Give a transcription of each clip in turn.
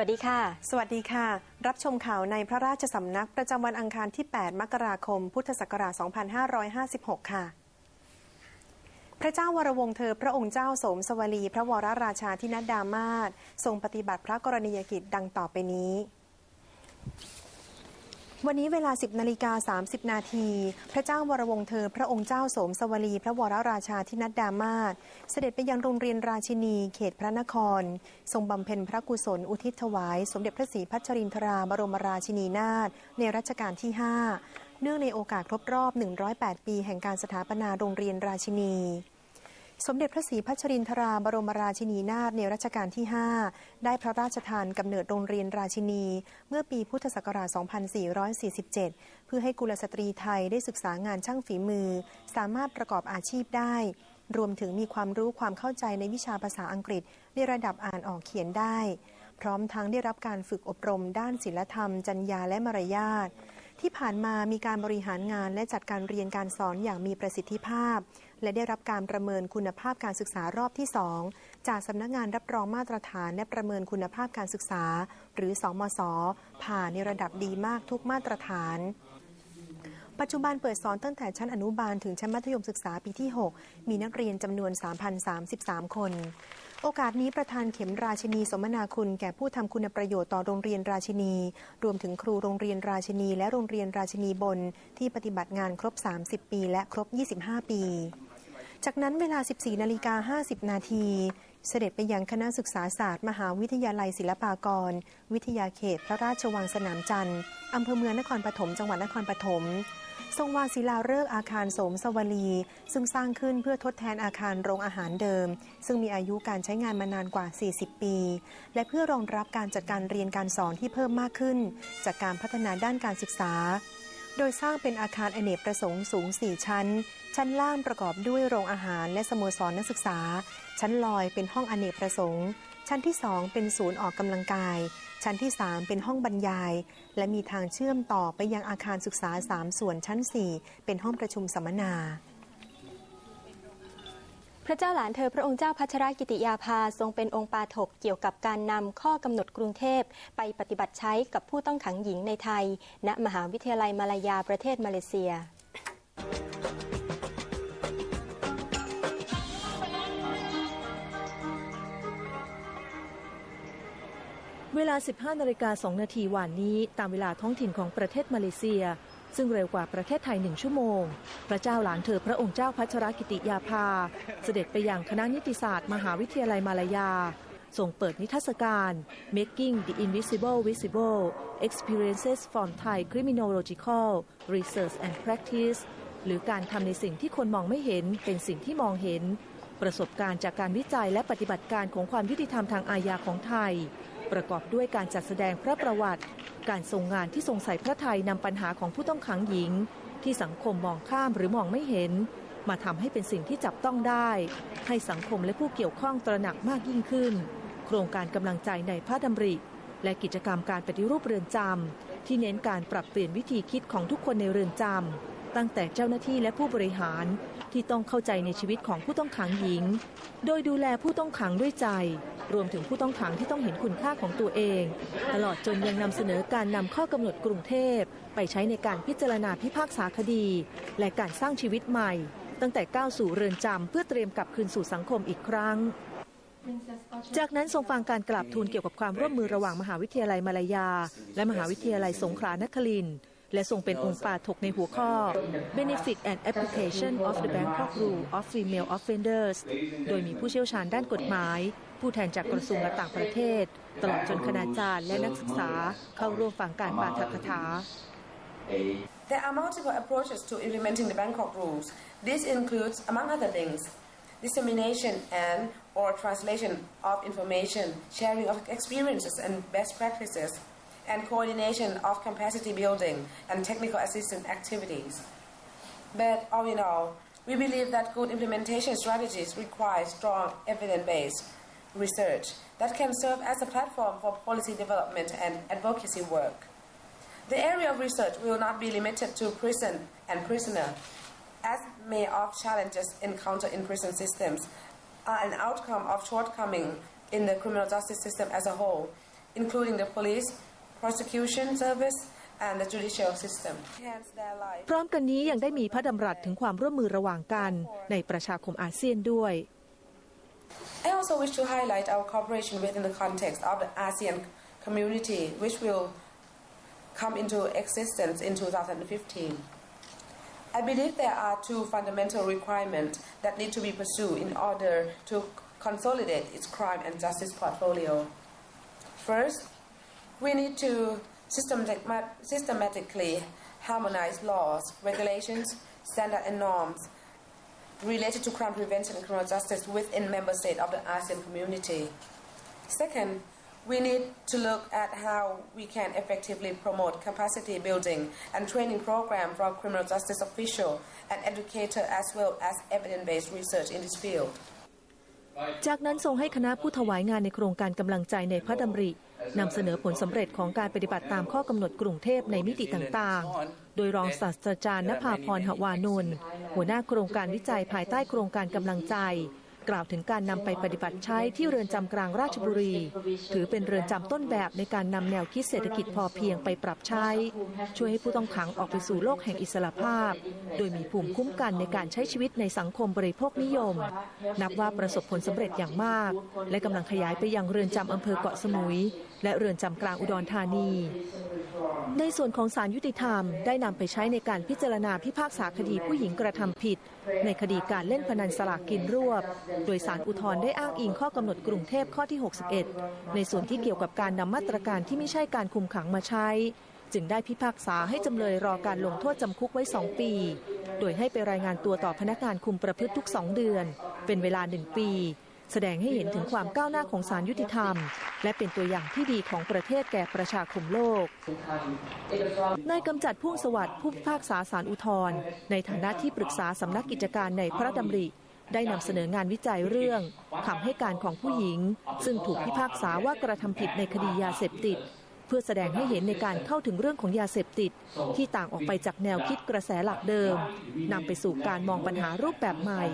วัสดีค่ะ สวัสดีค่ะ รับชมข่าวในพระราชสำนักประจำวันอังคารที่ 8 มกราคม พุทธศักราช 2556 ค่ะ พระเจ้าวรวงเธอพระองค์เจ้าสมสวลี พระวรราชาธินัดดามาศทรงปฏิบัติพระกรณียกิจดังต่อไปนี้ วันนี้เวลา 10นาฬิกา30 นาที พระเจ้าวรวงศ์เธอ พระองค์เจ้าโสมสวลี พระวรราชาธินัดดามาศเสด็จไปยังโรงเรียนราชินี เขตพระนคร ทรงบำเพ็ญพระกุศล อุทิศถวาย สมเด็จพระศรีพัชรินทรา บรมราชินีนาถในรัชกาลที่ 5 เนื่องในโอกาสครบรอบ 108 ปี แห่งการสถาปนาโรงเรียนราชินี สมเด็จพระศรีพัชรินทราบรมราชินีนาถในรัชกาลที่ 5 ได้พระราชทานกำเนิดโรงเรียนราชินี เมื่อปีพุทธศักราช 2447 เพื่อให้กุลสตรีไทยได้ศึกษางานช่างฝีมือ สามารถประกอบอาชีพได้ รวมถึงมีความรู้ความเข้าใจในวิชาภาษาอังกฤษ ในระดับอ่านออกเขียนได้ พร้อมทั้งได้รับการฝึกอบรมด้านศิลธรรม จรรยาและมารยาทที่ผ่านมามีการบริหารงานและจัดการเรียนการสอนอย่างมีประสิทธิภาพ และได้รับการประเมินคุณภาพการศึกษารอบที่ 2 จากสำนักงานรับรองมาตรฐานและประเมินคุณภาพการศึกษา หรือสอมศผ่านในระดับดีมากทุกมาตรฐานปัจจุบันเปิดสอนตั้งแต่ชั้นอนุบาลถึงชั้นมัธยมศึกษาปีที่ 6 มีนักเรียนจำนวน 3,033 คน โอกาสนี้ประธานเข็มราชินีสมนาคุณแก่ผู้ทำคุณประโยชน์ต่อโรงเรียนราชินี รวมถึงครูโรงเรียนราชินีและโรงเรียนราชินีบนที่ปฏิบัติงานครบ 30 ปีและครบ 25 ปี จากนั้นเวลา 14นาฬิกา50 นาที เสด็จไปยังคณะศึกษาศาสตร์ มหาวิทยาลัยศิลปากร วิทยาเขต พระราชวังสนามจันทร์อำเภอเมืองนครปฐมจังหวัดนครปฐมทรงวางศิลาฤกษ์อาคารโสมสวลี ซึ่งสร้างขึ้นเพื่อทดแทนอาคารโรงอาหารเดิม ซึ่งมีอายุการใช้งานมานานกว่า 40 ปี และเพื่อรองรับการจัดการเรียนการสอนที่เพิ่มมากขึ้น จากการพัฒนาด้านการศึกษา โดยสร้างเป็นอาคารอเนกประสงค์สูง 4 ชั้น ชั้นล่างประกอบด้วยโรงอาหารและสโมสรนักศึกษา ชั้นลอยเป็นห้องอเนกประสงค์ ชั้นที่ 2 เป็นศูนย์ออกกำลังกาย ชั้นที่ 3 เป็นห้องบรรยาย และมีทางเชื่อมต่อไปยังอาคารศึกษา 3 ส่วนชั้น 4 เป็นห้องประชุมสัมมนา พระเจ้าหลานเธอพระองค์เจ้าพัชรกิติยาภาทรงเป็นองค์ปาถกเกี่ยวกับการนำข้อกำหนดกรุงเทพไปปฏิบัติใช้กับผู้ต้องขังหญิงในไทย ณมหาวิทยาลัยมาลายาประเทศมาเลเซียเวลา 15 นาฬิกา 2 นาทีวันนี้ ตามเวลาท้องถิ่นของประเทศมาเลเซีย ซึ่งเร็วกว่าประเทศไทยหนึ่งชั่วโมง พระเจ้าหลานเธอพระองค์เจ้าพัชรกิติยาภา เสด็จไปยังคณะนิติศาสตร์ มหาวิทยาลัยมาลายาส่งเปิดนิทรรศการ Making the Invisible Visible Experiences from Thai Criminological Research and Practice หรือการทำในสิ่งที่คนมองไม่เห็นเป็นสิ่งที่มองเห็น ประสบการณ์จากการวิจัยและปฏิบัติการของความยุติธรรมทางอาญาของไทย ประกอบด้วยการจัดแสดงพระประวัติ การทรงงานที่ทรงใส่พระไทยนำปัญหาของผู้ต้องขังหญิง ที่สังคมมองข้ามหรือมองไม่เห็น มาทำให้เป็นสิ่งที่จับต้องได้ ให้สังคมและผู้เกี่ยวข้องตระหนักมากยิ่งขึ้น โครงการกำลังใจในพระดำริ และกิจกรรมการปฏิรูปเรือนจำที่เน้นการปรับเปลี่ยนวิธีคิดของทุกคนในเรือนจำตั้งแต่เจ้าหน้าที่และผู้บริหารที่ต้องเข้าใจในชีวิตของผู้ต้องขังหญิง โดยดูแลผู้ต้องขังด้วยใจ รวมถึงผู้ต้องขังที่ต้องเห็นคุณค่าของตัวเอง ตลอดจนยังนำเสนอการนำข้อกำหนดกรุงเทพ ไปใช้ในการพิจารณาพิพากษาคดี และการสร้างชีวิตใหม่ ตั้งแต่ก้าวสู่เรือนจำเพื่อเตรียมกลับคืนสู่สังคมอีกครั้งจากนั้นทรงฟังการกราบทูลเกี่ยวกับความร่วมมือระหว่างมหาวิทยาลัยมาลายา และมหาวิทยาลัยสงขลานครินทร์ และทรงเป็นองค์ปาถกในหัวข้อ Benefit and Application of the Bangkok Rule of Female Offenders โดยมีผู้เชี่ยวชาญด้านกฎหมาย ผู้แทนจากกระทรวงและต่างประเทศ ตลอดจนคณาจารย์และนักศึกษาเข้าร่วมฟังการปาฐกถา There are multiple approaches to implementing the Bangkok rules. This includes, among other things, dissemination and or translation of information, sharing of experiences and best practices, and coordination of capacity building and technical assistance activities. But all in all, we believe that good implementation strategies require strong evidence-based research that can serve as a platform for policy development and advocacy work. The area of research will not be limited to prison and prisoner, as many of challenges encountered in prison systems are an outcome of shortcoming in the criminal justice system as a whole, including the police, prosecution service, and the judicial system. Hence their life. พร้อมกันนี้ยังได้มีพระดำรัสถึงความร่วมมือระหว่างกันในประชาคมอาเซียนด้วย I also wish to highlight our cooperation within the context of the ASEAN community, which will come into existence in 2015. I believe there are two fundamental requirements that need to be pursued in order to consolidate its crime and justice portfolio. First, we need to systematic, systematically harmonize laws, regulations, standards, and norms related to crime prevention and criminal justice within member states of the ASEAN community. Second, we need to look at how we can effectively promote capacity building and training program for criminal justice officials and educators as well as evidence-based research in this field. จากนั้นทรงให้คณะผู้ถวายงานในโครงการกำลังใจในพระดำริ นำเสนอผลสำเร็จของการปฏิบัติตามข้อกำหนดกรุงเทพในมิติต่างๆ โดยรองศาสตราจารย์นภาพรหวานนท์หัวหน้าโครงการวิจัยภายใต้โครงการกำลังใจ กล่าวถึงการนำไปปฏิบัติใช้ที่เรือนจำกลางราชบุรี ถือเป็นเรือนจำต้นแบบในการนำแนวคิดเศรษฐกิจพอเพียงไปปรับใช้ ช่วยให้ผู้ต้องขังออกไปสู่โลกแห่งอิสระภาพ โดยมีภูมิคุ้มกันในการใช้ชีวิตในสังคมบริโภคนิยม นับว่าประสบผลสำเร็จอย่างมาก และกำลังขยายไปยังเรือนจำอำเภอเกาะสมุย และเรือนจำกลางอุดรธานี ในส่วนของศาลยุติธรรมได้นำไปใช้ในการพิจารณาพิพากษาคดีผู้หญิงกระทำผิด ในคดีการเล่นพนันสลากกินรวบ โดยสารอุทธรณ์ได้อ้างอิงข้อกำหนดกรุงเทพข้อที่ 61 ในส่วนที่เกี่ยวกับการนำมาตรการที่ไม่ใช่การคุมขังมาใช้ จึงได้พิพากษาให้จำเลยรอการลงโทษจำคุกไว้ 2 ปี โดยให้ไปรายงานตัวต่อพนักงานคุมประพฤติทุก 2 เดือน เป็นเวลา 1 ปี แสดงให้เห็นถึงความก้าวหน้าของศาลยุติธรรม และเป็นตัวอย่างที่ดีของประเทศแก่ประชาคมโลก นายกำจัดพ่วงสวัสดิ์ผู้พิพากษาศาลอุทธรณ์ในฐานะที่ปรึกษาสำนักกิจการในพระดำริ ได้นำเสนองานวิจัยเรื่องคำให้การของผู้หญิง ซึ่งถูกพิพากษาว่ากระทำผิดในคดียาเสพติด เพื่อแสดงให้เห็นในการเข้าถึงเรื่องของยาเสพติด ที่ต่างออกไปจากแนวคิดกระแสหลักเดิมนำไปสู่การมองปัญหารูปแบบใหม่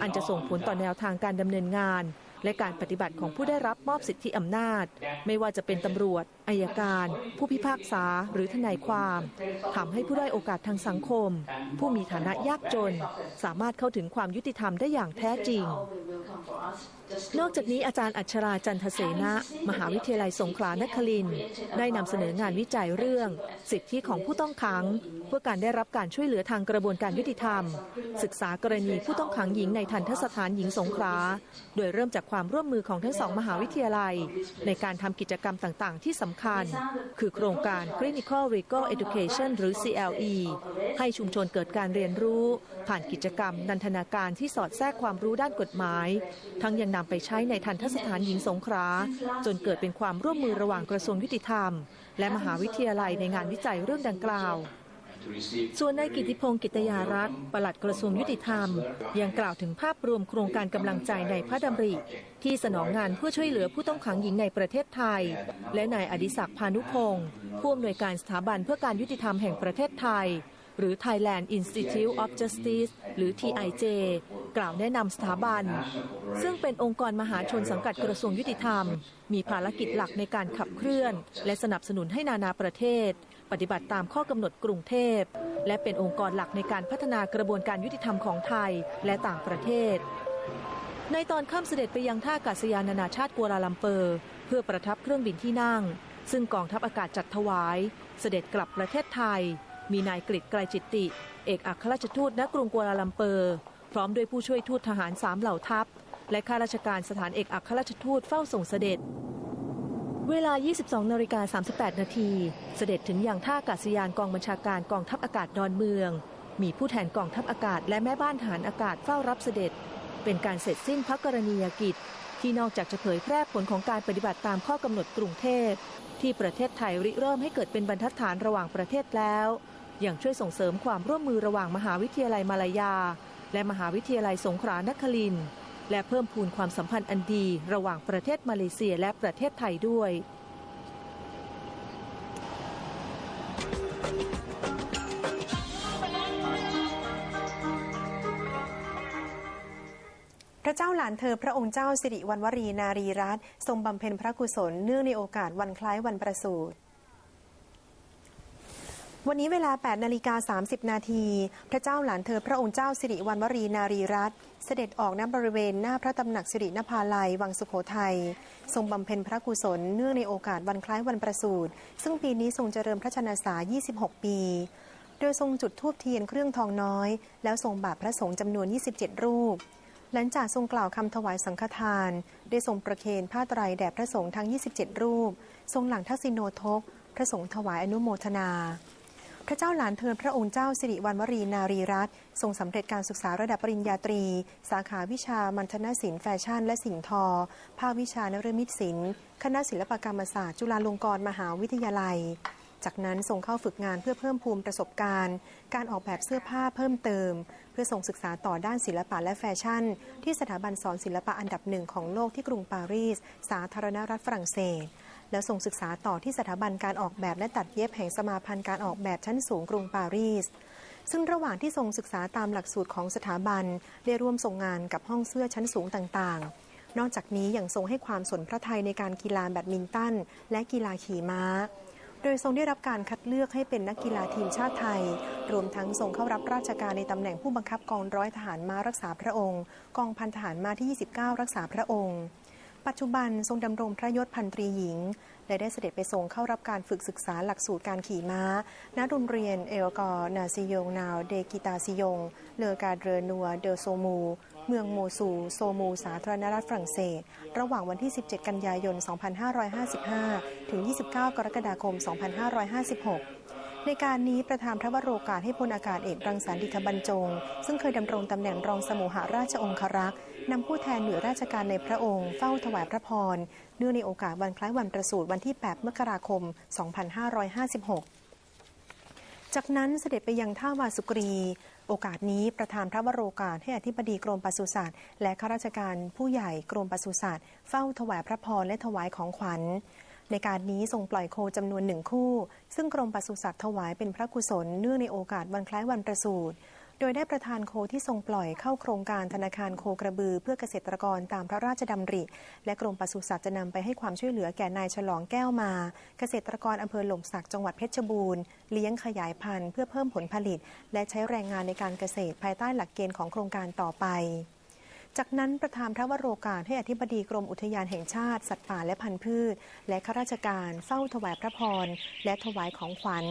อันจะส่งผลต่อแนวทางการดำเนินงาน และการปฏิบัติของผู้ได้รับมอบสิทธิอำนาจ ไม่ว่าจะเป็นตำรวจอายการ ผู้พิพากษาหรือทนายความทำให้ผู้ได้โอกาสทางสังคม ผู้มีฐานะยากจน สามารถเข้าถึงความยุติธรรมได้อย่างแท้จริง นอกจากนี้อาจารย์อัชราจันทเสนะ มหาวิทยาลัยสงขลานครินได้นำเสนองานวิจัยเรื่อง สิทธิของผู้ต้องขัง เพื่อการได้รับการช่วยเหลือทางกระบวนการยุติธรรม ศึกษากรณีผู้ต้องขังหญิงในทันทสถานหญิงสงขลาโดยเริ่มจากความร่วมมือของทั้งสองมหาวิทยาลัย ในการทำกิจกรรมต่างๆ ที่สำคัญ คือโครงการ Clinical Legal Education หรือ CLE ให้ชุมชนเกิดการเรียนรู้ ผ่านกิจกรรมนันทนาการที่สอดแทรกความรู้ด้านกฎหมายทั้งยังนำไปใช้ในทันทสถานหญิงสงขลาจนเกิดเป็นความร่วมมือระหว่างกระทรวงยุติธรรม และมหาวิทยาลัยในงานวิจัยเรื่องดังกล่าวส่วนนายกิติพงศ์กิตยารักษ์ปลัดกระทรวงยุติธรรม ยังกล่าวถึงภาพรวมโครงการกำลังใจในพระดำริ ที่สนองงานเพื่อช่วยเหลือผู้ต้องขังหญิงในประเทศไทย และนายอดิศักดิ์พานุพงศ์ผู้อำนวยการสถาบันเพื่อการยุติธรรมแห่งประเทศไทย หรือ Thailand Institute of Justice หรือ TIJ กล่าวแนะนำสถาบัน ซึ่งเป็นองค์กรมหาชนสังกัดกระทรวงยุติธรรม มีภารกิจหลักในการขับเคลื่อน และสนับสนุนให้นานาประเทศ ปฏิบัติตามข้อกำหนดกรุงเทพ และเป็นองค์กรหลักในการพัฒนากระบวนการยุติธรรมของไทยและต่างประเทศ ในตอนค่ำเสด็จไปยังท่าอากาศยานนานาชาติกัวลาลัมเปอร์ เพื่อประทับเครื่องบินที่นั่งซึ่งกองทัพอากาศจัดถวาย เสด็จกลับประเทศไทย มีนายกฤษไกรจิตติ เอกอัครราชทูตณกรุงกัวลาลัมเปอร์ พร้อมด้วยผู้ช่วยทูตทหารสามเหล่าทัพ และข้าราชการสถานเอกอัครราชทูตเฝ้าส่งเสด็จ เวลา 22นาฬิกา38 นาทีเสด็จถึงอยังท่าอากาศยานกองบัญชาการกองทัพอากาศดอนเมือง มีผู้แทนกองทัพอากาศและแม่บ้านทหารอากาศเฝ้ารับเสด็จ เป็นการเสร็จสิ้นพระกรณียกิจที่นอกจากจะเผยแพร่ผลของการปฏิบัติตามข้อกำหนดกรุงเทพที่ประเทศไทยริเริ่มให้เกิดเป็นบรรทัดฐานระหว่างประเทศแล้ว ยังช่วยส่งเสริมความร่วมมือระหว่างมหาวิทยาลัยมาลายา และมหาวิทยาลัยสงขลานครินทร์และเพิ่มพูนความสัมพันธ์อันดี ระหว่างประเทศมาเลเซียและประเทศไทยด้วยพระเจ้าหลานานเธอพระองค์เจ้าสิริวัณวรีนารีรัตน์ทรงบำเพ็ญพระกุศลเนื่องในโอกาสวันคล้ายวันประสูติ วันนี้เวลา 8 นาฬิกา 30 นาที พระเจ้าหลานเธอพระองค์เจ้าสิริวัณวรีนารีรัตน์เสด็จออกณบริเวณหน้าพระตำหนักสิรินภาลัย วังสุโขทัย ทรงบำเพ็ญพระกุศลเนื่องในโอกาสวันคล้ายวันประสูติ ซึ่งปีนี้ทรงเจริญพระชนษา 26 ปี โดยทรงจุดธูปเทียนเครื่องทองน้อย แล้วทรงบาทพระสงฆ์จำนวน 27 รูป หลังจากทรงกล่าวคำถวายสังฆทาน ได้ทรงประเคนผ้าไตรแด่พระสงฆ์ทั้ง 27 รูป ทรงหลังทักษิโนทก พระสงฆ์ถวายอนุโมทนา พระเจ้าหลานเธอพระองค์เจ้าสิริวัณวรีนารีรัตน์ทรงสำเร็จการศึกษาระดับปริญญาตรี สาขาวิชามัณฑนศิลป์แฟชั่น และสิ่งทอ ภาควิชานฤมิตศิลป์คณะศิลปกรรมศาสตร์ จุฬาลงกรณ์มหาวิทยาลัย จากนั้นส่งเข้าฝึกงานเพื่อเพิ่มพูนประสบการณ์ การออกแบบเสื้อผ้าเพิ่มเติม เพื่อส่งศึกษาต่อด้านศิลปะและแฟชั่น ที่สถาบันสอนศิลปะอันดับหนึ่งของโลกที่กรุงปารีส สาธารณรัฐฝรั่งเศส แล้วส่งศึกษาต่อที่สถาบันการออกแบบและตัดเย็บแห่งสมาพันธ์การออกแบบชั้นสูงกรุงปารีส ซึ่งระหว่างที่ทรงศึกษาตามหลักสูตรของสถาบันได้ร่วมส่งงานกับห้องเสื้อชั้นสูงต่างๆ นอกจากนี้ยังทรงให้ความสนพระทัยในการกีฬาแบดมินตันและกีฬาขี่ม้าโดยทรงได้รับการคัดเลือกให้เป็นนักกีฬาทีมชาติไทย รวมทั้งทรงเข้ารับราชการในตำแหน่งผู้บังคับกองร้อยทหารม้ารักษาพระองค์ กองพันทหารม้าที่ 29 รักษาพระองค์ ปัจจุบันทรงดำรงพระยศพันตรีหญิงและได้เสด็จไปทรงเข้ารับการฝึกศึกษาหลักสูตรการขี่ม้า ณ โรงเรียนเอลกอร์นาซิยงนาวเดกิตาซิยง เลอกาเดรนัวเดอโซมู เมืองโมซู โซมู สาธารณรัฐฝรั่งเศส ระหว่างวันที่ 17 กันยายน 2555 ถึง 29 กรกฎาคม 2556ในการนี้ประธานพระวโรกาสให้พลอากาศเอกรังสรรดิษฐบรรจง ซึ่งเคยดำรงตำแหน่งรองสมุหราชองครักษ์ นำผู้แทนหน่วยราชการในพระองค์เฝ้าถวายพระพร เนื่องในโอกาสวันคล้ายวันประสูติวันที่ 8 มกราคม 2556 จากนั้นเสด็จไปยังท่าวาสุกรี โอกาสนี้ประธานพระวโรกาสให้อธิบดีกรมปศุสัตว์และข้าราชการผู้ใหญ่กรมปศุสัตว์เฝ้าถวายพระพรและถวายของขวัญในการนี้ทรงปล่อยโคจำนวนหนึ่งคู่ ซึ่งกรมปศุสัตว์ถวายเป็นพระกุศลเนื่องในโอกาสวันคล้ายวันประสูติ โดยได้ประธานโคที่ทรงปล่อยเข้าโครงการธนาคารโคกระบือ เพื่อเกษตรกรตามพระราชดำริ และกรมปศุสัตว์จะนำไปให้ความช่วยเหลือแก่นายฉลองแก้วมา เกษตรกรอำเภอหล่มสักจังหวัดเพชรบูรณ์เลี้ยงขยายพันธุ์เพื่อเพิ่มผลผลิต และใช้แรงงานในการเกษตรภายใต้หลักเกณฑ์ของโครงการต่อไป จากนั้นประธานพระวโรกาสให้อธิบดีกรมอุทยานแห่งชาติ สัตว์ป่าและพันธุ์พืช และข้าราชการเฝ้าถวายพระพรและถวายของขวัญ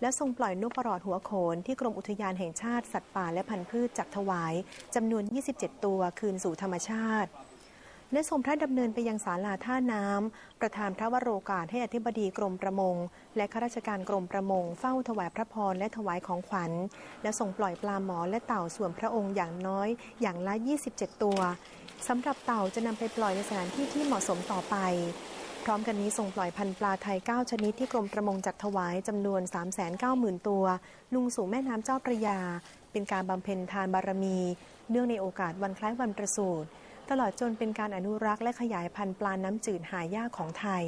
และทรงปล่อยนกปลอดหัวโขนที่กรมอุทยานแห่งชาติ สัตว์ป่าและพันธุ์พืชจัดถวายจำนวน 27 ตัวคืนสู่ธรรมชาติ และทรงพระดำเนินไปยังศาลาท่าน้ำ ประธานพระวโรกาสให้อธิบดีกรมประมง และข้าราชการกรมประมง เฝ้าถวายพระพรและถวายของขวัญ และทรงปล่อยปลาหมอและเต่าส่วนพระองค์อย่างน้อยอย่างละ 27 ตัวสำหรับเต่าจะนำไปปล่อยในสถานที่ที่เหมาะสมต่อไปพร้อมกันนี้ทรงปล่อยพันธุ์ปลาไทย 9 ชนิดที่กรมประมงจัดถวายจำนวน 390,000 ตัว ลุงสู่แม่น้ำเจ้าพระยา เป็นการบำเพ็ญทานบารมี เนื่องในโอกาสวันคล้ายวันประสูติ ตลอดจนเป็นการอนุรักษ์และขยายพันธุ์ปลาน้ำจืดหายากของไทย